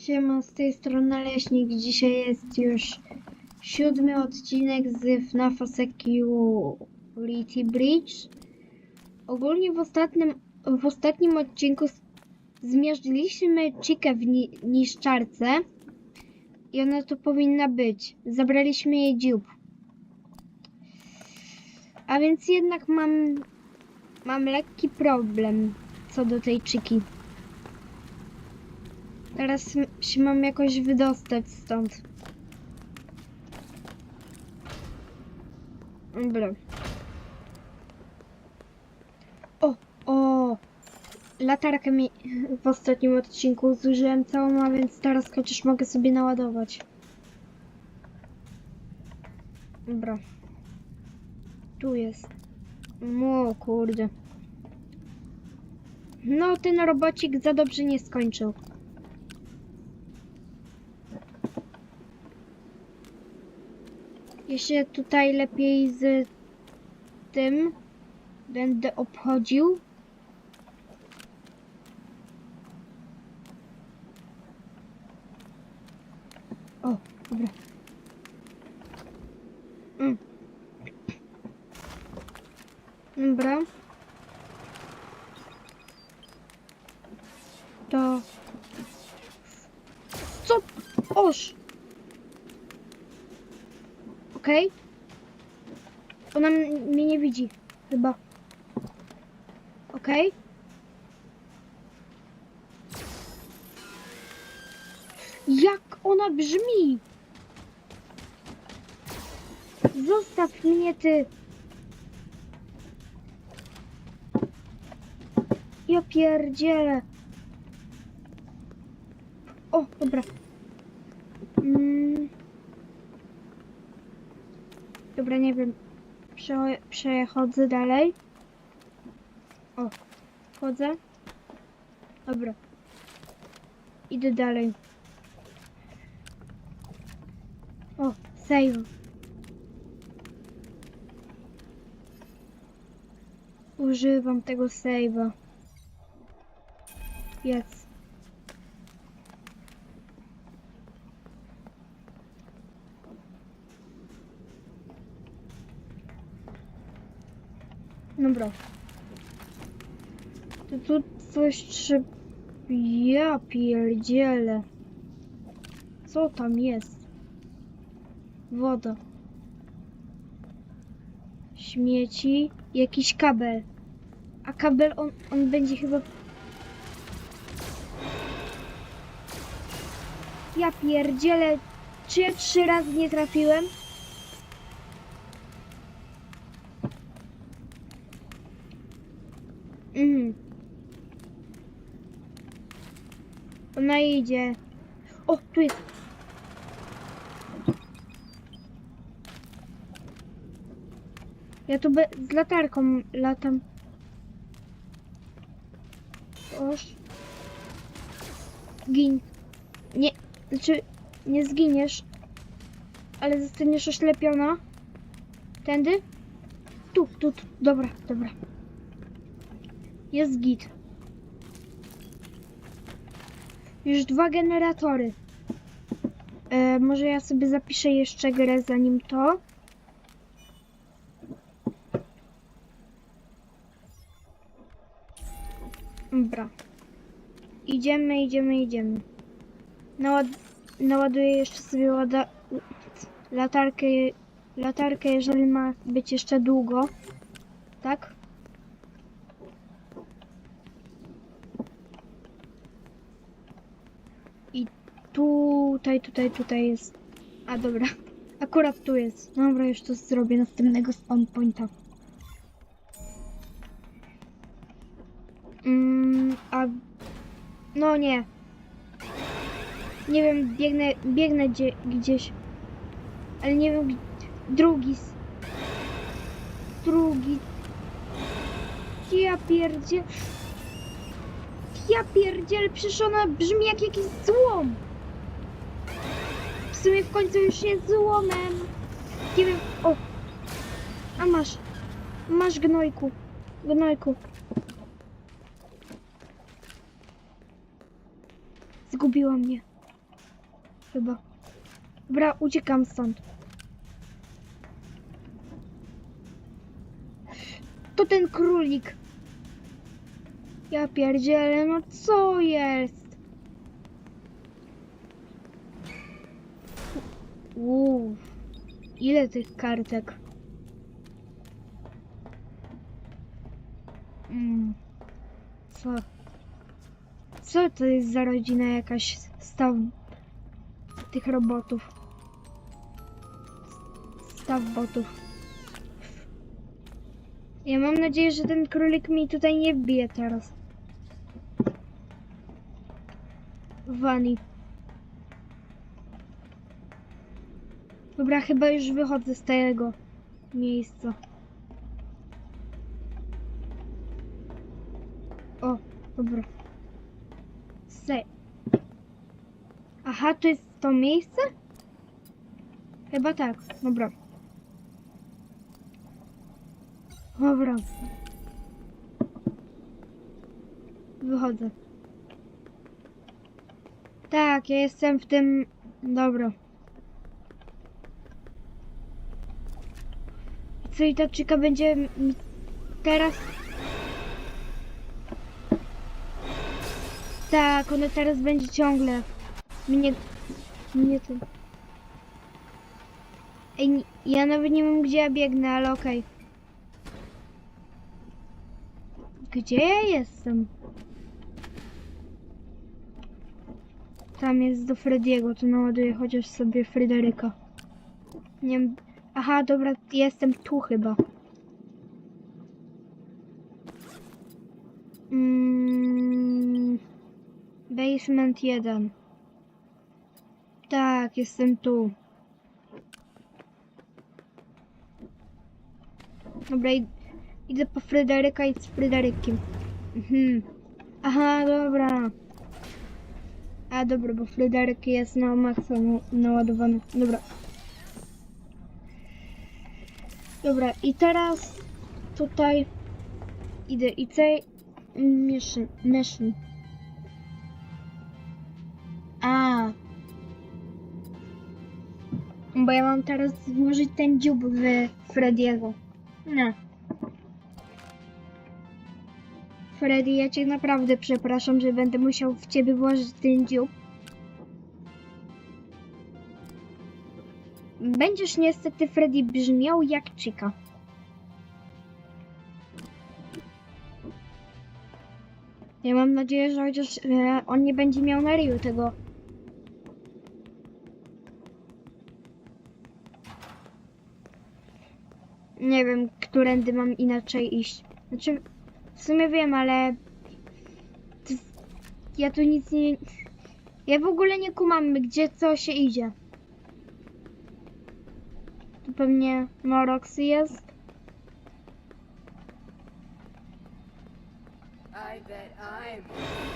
Siema, z tej strony Leśnik. Dzisiaj jest już siódmy odcinek z FNAF Security Bridge. Ogólnie w ostatnim, w ostatnim odcinku zmierzyliśmy Chikę w ni niszczarce i ona tu powinna być. Zabraliśmy jej dziób. A więc jednak mam, mam lekki problem co do tej Chiki. Teraz się mam jakoś wydostać stąd. Dobra. O, o! Latarkę mi w ostatnim odcinku zużyłem całą, a więc teraz chociaż mogę sobie naładować. Dobra. Tu jest. O kurde. No, ten robocik za dobrze nie skończył. Się tutaj lepiej z tym będę obchodził. O, dobra. Mm. Dobra. To... Co? Oż! Okej. Ona m- mnie nie widzi, chyba. Okej. Jak ona brzmi? Zostaw mnie, ty. Ja pierdzielę. O, dobra. Mm. Dobra, nie wiem. Prze przechodzę dalej. O, wchodzę. Dobra. Idę dalej. O, save. Używam tego save'a. Jest. Dobra. To tu coś trzeba... Ja pierdzielę. Co tam jest? Woda. Śmieci. Jakiś kabel. A kabel on, on będzie chyba... Ja pierdzielę. Czy ja trzy razy nie trafiłem? Mhm. Ona idzie. O, tu jest. Ja tu be- z latarką latam. Oż. Gin. Nie, znaczy nie zginiesz, ale zostaniesz oślepiona. Tędy? Tu, tu, tu. Dobra, dobra. Jest git. Już dwa generatory. E, może ja sobie zapiszę jeszcze grę zanim to. Dobra. Idziemy, idziemy, idziemy. Naład naładuję jeszcze sobie latarkę, latarkę, jeżeli ma być jeszcze długo. Tak? I tutaj, tutaj, tutaj jest. A dobra. Akurat tu jest. Dobra, już to zrobię następnego spawn pointa. Mm, a. No nie. Nie wiem, biegnę, biegnę gdzie, gdzieś. Ale nie wiem. Drugi. Drugi. Ja pierdzie. Ja pierdziel, przecież ona brzmi jak jakiś złom. W sumie w końcu już jest złomem. Nie wiem, o. A masz. Masz gnojku. Gnojku. Zgubiła mnie. Chyba. Dobra, uciekam stąd. To ten królik. Ja pierdzielę, no co jest? Uuu, ile tych kartek? Mm. Co? Co to jest za rodzina jakaś staw tych robotów? Staw botów. Ja mam nadzieję, że ten królik mi tutaj nie wbije teraz. Wani. Dobra, chyba już wychodzę z tego miejsca. O, dobra. Se. Aha, to jest to miejsce? Chyba tak, dobra. Dobra. Wychodzę. Tak, ja jestem w tym... Dobra. I ta czyka będzie teraz... Tak, ona teraz będzie ciągle mnie... mnie to... Ej, ja nawet nie wiem gdzie ja biegnę, ale okej. Gdzie ja jestem? Tam jest do Frediego, to naładuję chociaż sobie Fryderyka. Nie wiem. Aha, dobra, jestem tu chyba. Mm, basement 1. Tak, jestem tu. Dobra, id- idę po Fryderyka i z Fryderykiem. Mhm. Aha, dobra. A dobra, bo Fryderyk jest na maksa na- naładowany. Dobra. Dobra, i teraz tutaj idę i tej mission. A. Bo ja mam teraz włożyć ten dziób w Frediego. Nie. Freddy, ja cię naprawdę przepraszam, że będę musiał w ciebie włożyć ten dziób. Będziesz niestety, Freddy, brzmiał jak Chica. Ja mam nadzieję, że chociaż e, on nie będzie miał na ryju tego. Nie wiem, którędy mam inaczej iść. Znaczy, w sumie wiem, ale... Ja tu nic nie... Ja w ogóle nie kumam, gdzie co się idzie. Pewnie Moroxy jest.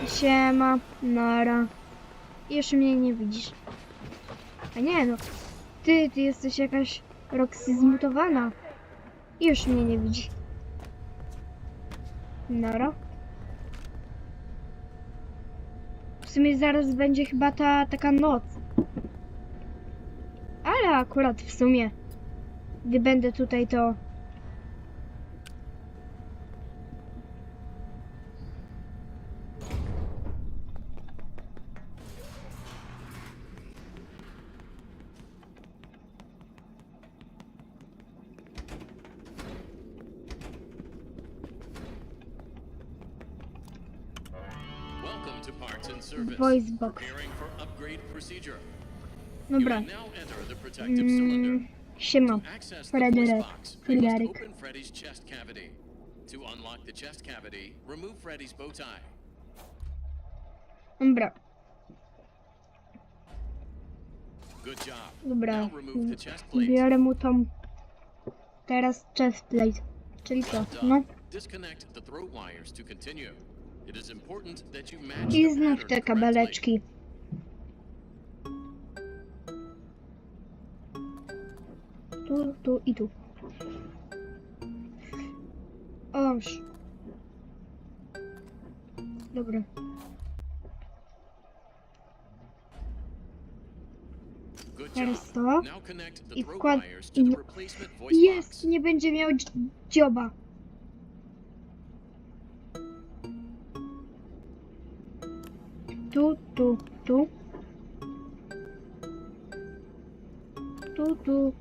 Siema, Nara. Już mnie nie widzisz. A nie no. Ty, ty jesteś jakaś Roxy zmutowana. Już mnie nie widzi. Nara. W sumie zaraz będzie chyba ta taka noc. Ale akurat w sumie. Gdy będę tutaj to... Voice box. Dobra. Mm, siema. To access the Frederick. voice box, we must Frederick. open Freddy's chest cavity. To unlock the chest cavity, remove Freddy's bow tie. Dobra. Dobra. Now remove the chest plate. Biorę mu tą teraz chest plate. Czyli to, no. Disconnect the throat wires to continue. It is important that you match I the znów te kabeleczki. Tu, tu i tu. Oż. Dobra. Teraz to. I wkład... Jest! Nie będzie miał dzi- dzioba. Tu, tu, tu. Tu, tu,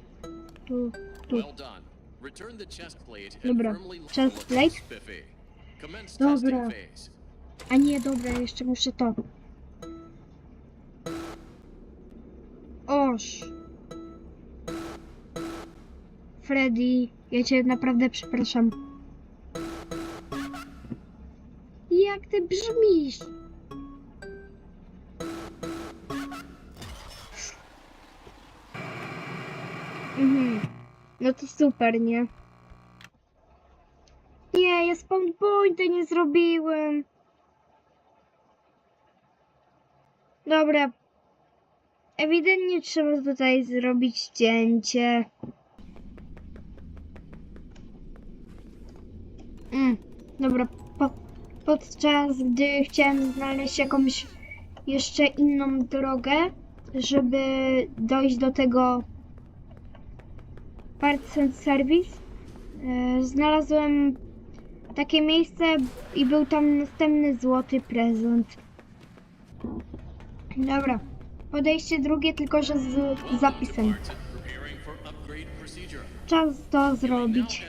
tu, tu. Well done. Return the chest plate and Dobra, chest plate. Dobra. A nie, dobra, jeszcze muszę to. Oż. Freddy, ja cię naprawdę przepraszam. Jak ty brzmisz? No to super, nie? Nie, ja spawn pointa nie zrobiłem. Dobra. Ewidentnie trzeba tutaj zrobić cięcie. Mm, dobra, po, podczas gdy chciałem znaleźć jakąś jeszcze inną drogę, żeby dojść do tego Parts and Service, e, znalazłem takie miejsce i był tam następny złoty prezent. Dobra. Podejście drugie, tylko że z zapisem. Czas to zrobić.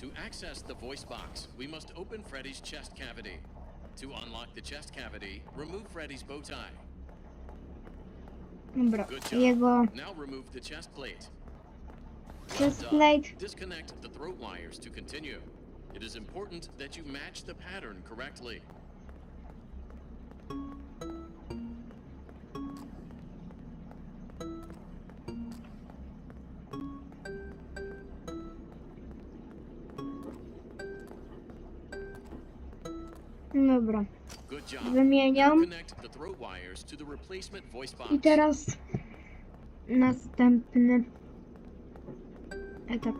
To access the voice box, we must open Freddy's chest cavity. To unlock the chest cavity, remove Freddy's bow tie. Dobra, jego Now remove the chest plate. Disconnect. Disconnect the throat wires to continue. It is important that you match the pattern correctly. Dobra. Wymieniam. I teraz następny etap.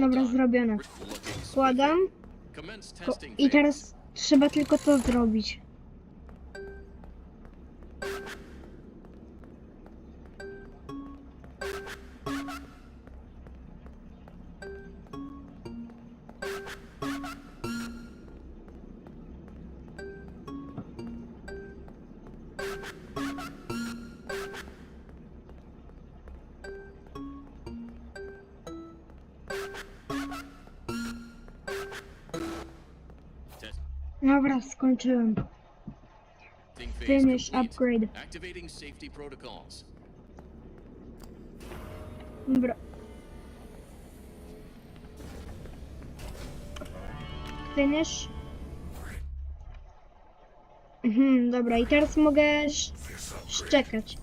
Dobra, zrobione. Składam. I teraz trzeba tylko to zrobić. Dobra, skończyłem. Finish upgrade. Activating safety protocols. Dobra. Finish. Mhm, dobra, i teraz mogę sz- szczekać.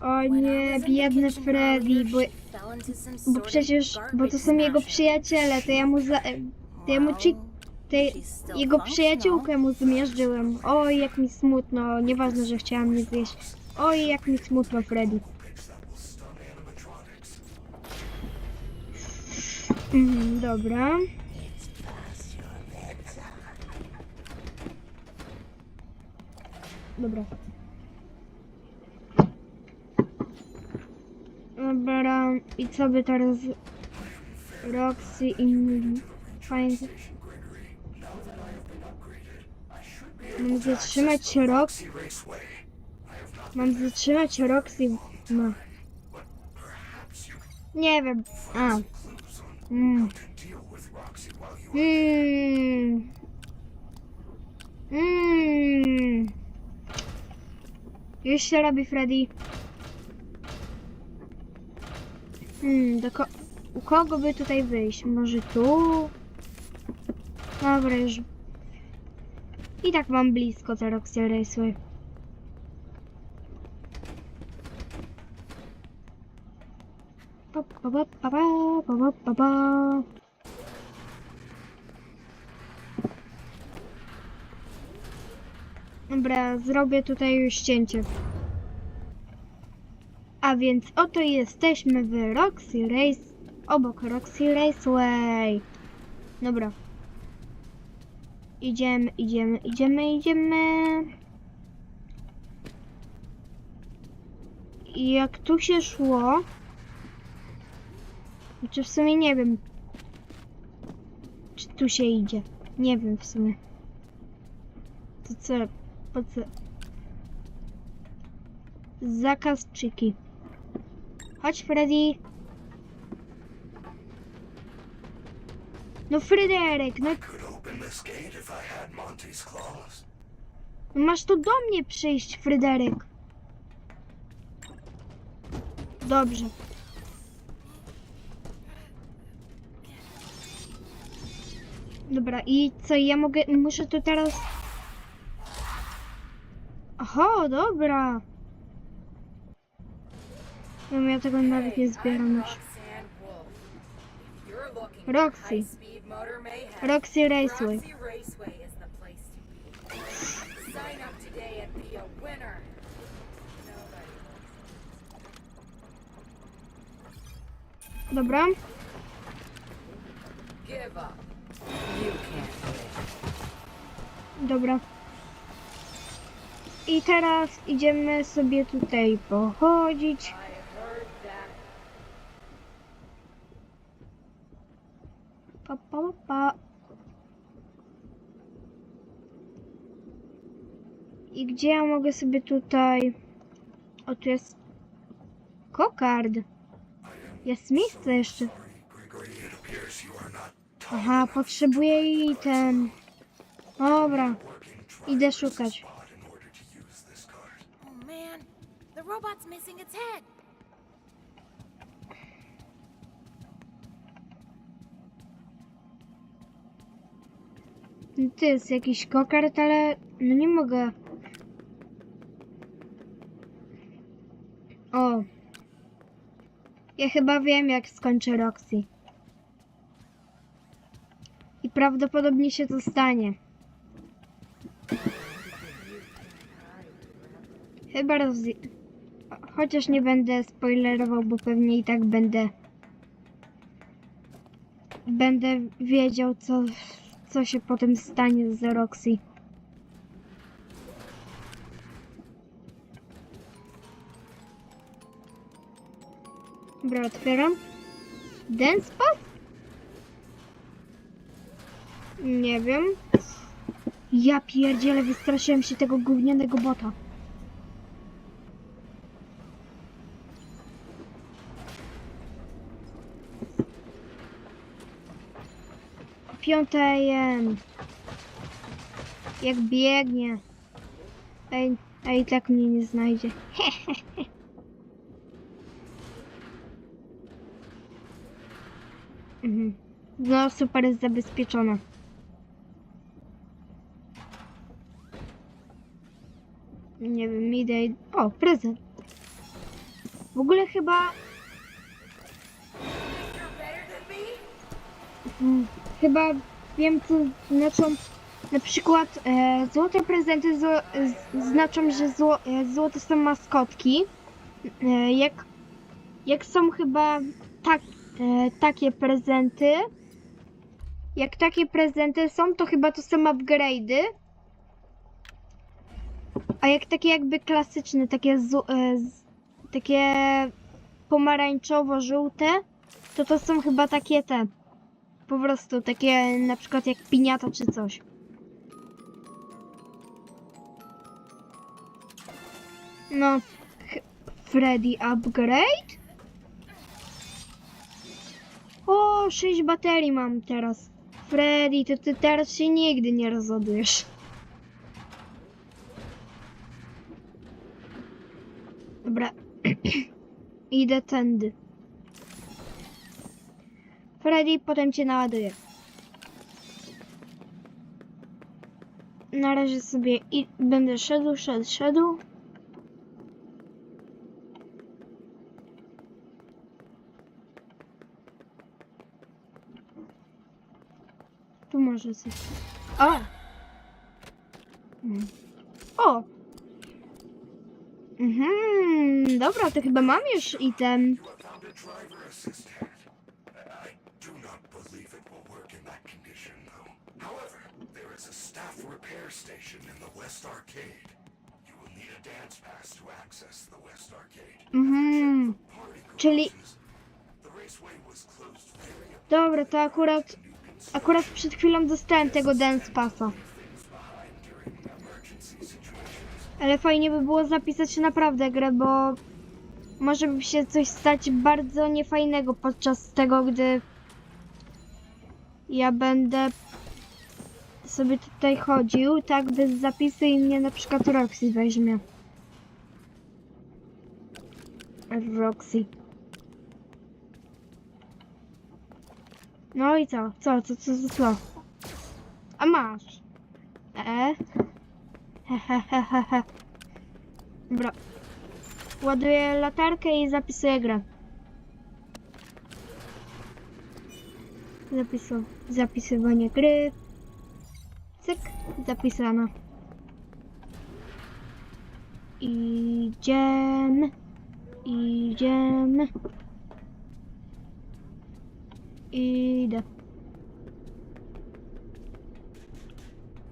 O nie, biedny Freddy, bo, bo przecież, bo to są jego przyjaciele, to ja mu za, to ja mu jego przyjaciółkę mu zmierzyłem. Oj, jak mi smutno, nieważne, że chciałam mnie zjeść. Oj, jak mi smutno, Freddy. Mhm, dobra. Dobra. Dobra, i co by teraz Roxy i Find... Mam zatrzymać Roxy? Mam zatrzymać Roxy? No. Nie wiem. A. Mm. Mm. Mm. Już się robi, Freddy. Hmm, do ko u kogo by tutaj wyjść? Może tu? Dobra, już. I tak mam blisko te Roxy Raceway. Pa. Dobra, zrobię tutaj już cięcie. A więc oto jesteśmy w Roxy Race, obok Roxy Raceway. Dobra. Idziemy, idziemy, idziemy, idziemy. I jak tu się szło, czy w sumie nie wiem, czy tu się idzie. Nie wiem w sumie. To co, po co? Zakaz czyki. Chodź, Freddy. No, Fryderyk, no claws. masz tu do mnie przyjść, Fryderyk. Dobrze. Dobra, i co, ja mogę, muszę tu teraz... Oho, dobra. No ja tego nawet nie zbieram już. Roxy. Roxy Raceway. Dobra. Dobra. I teraz idziemy sobie tutaj pochodzić. Pa, pa, pa. I gdzie ja mogę sobie tutaj... O, tu jest... Kokard. Jest miejsce jeszcze. Aha, potrzebuję item. Dobra, working trying idę szukać. Oh robot's missing its head. To jest jakiś kokard, ale no nie mogę. O. Ja chyba wiem, jak skończy Roxy. I prawdopodobnie się to stanie. Chyba roz... Chociaż nie będę spoilerował, bo pewnie i tak będę... Będę wiedział, co, co się potem stanie z Roxy. Dobra, otwieram. Dance Pass? Nie wiem. Ja pierdzielę, wystraszyłem się tego gównianego bota. Piąte jem. Jak biegnie. Ej, i tak mnie nie znajdzie. Mhm. No super jest zabezpieczona. Nie wiem, idę. O, prezent. W ogóle chyba? Mm, Chyba wiem, co znaczą. Na przykład e, złote prezenty zło, z, znaczą, że zło, e, złote są maskotki. E, jak, jak są chyba tak, e, takie prezenty, jak takie prezenty są, to chyba to są upgrade'y. A jak takie jakby klasyczne, takie, zu- e, z, takie pomarańczowo-żółte, to to są chyba takie te. Po prostu takie na przykład jak piniata czy coś. No, Freddy upgrade? O, 6 baterii mam teraz. Freddy, to ty teraz się nigdy nie rozładujesz. Dobra. Idę tędy. Freddy, potem cię naładuję. Na razie sobie i będę szedł, szedł, szedł. Tu może coś. O! Mm. O! Mhm, dobra, to chyba mam już item. Is a staff repair station in the West Arcade. You will need a dance pass to access the West Arcade. Mhm, Czyli- dobra, to akurat, akurat przed chwilą dostałem tego Dance Passa. Ale fajnie by było zapisać naprawdę grę, bo może by się coś stać bardzo niefajnego podczas tego, gdy ja będę sobie tutaj chodził, tak bez zapisu i mnie na przykład Roxy weźmie. Roxy. No i co? Co? Co? Co? Co? co? A masz. E? Hehehehe. Dobra. Ładuję latarkę i zapisuję grę. Zapisu, zapisywanie gry. Cyk, zapisano. Idziemy. Idziemy. Idę.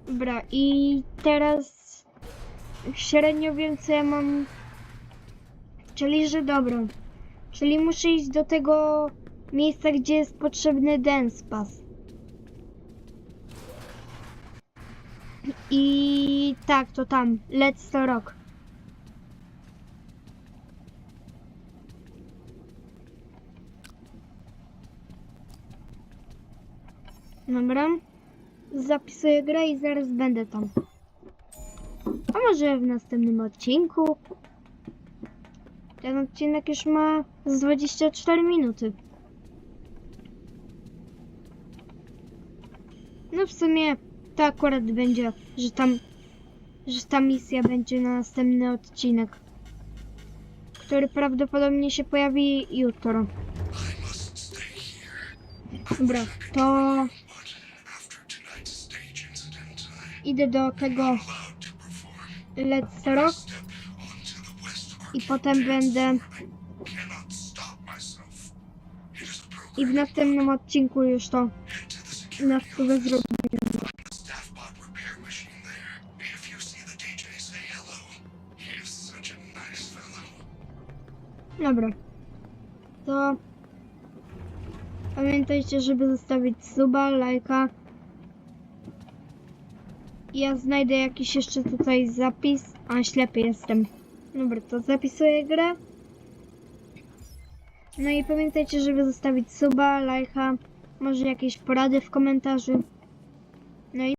Dobra, i teraz średnio wiem co ja mam. Czyli, że dobro. Czyli muszę iść do tego miejsca, gdzie jest potrzebny dance pass. I tak, to tam. Let's to rock. Dobra. Zapisuję grę i zaraz będę tam. A może w następnym odcinku? Ten odcinek już ma z 24 minuty. No w sumie to akurat będzie, że tam, że ta misja będzie na następny odcinek. Który prawdopodobnie się pojawi jutro. Dobra, to idę do tego. Let's Rock i potem będę i w następnym odcinku już to na wpływę zrobię. Dobra. To pamiętajcie, żeby zostawić suba, lajka. Ja znajdę jakiś jeszcze tutaj zapis. A ślepy jestem. Dobra, to zapisuję grę. No i pamiętajcie, żeby zostawić suba, lajka. Może jakieś porady w komentarzu. No i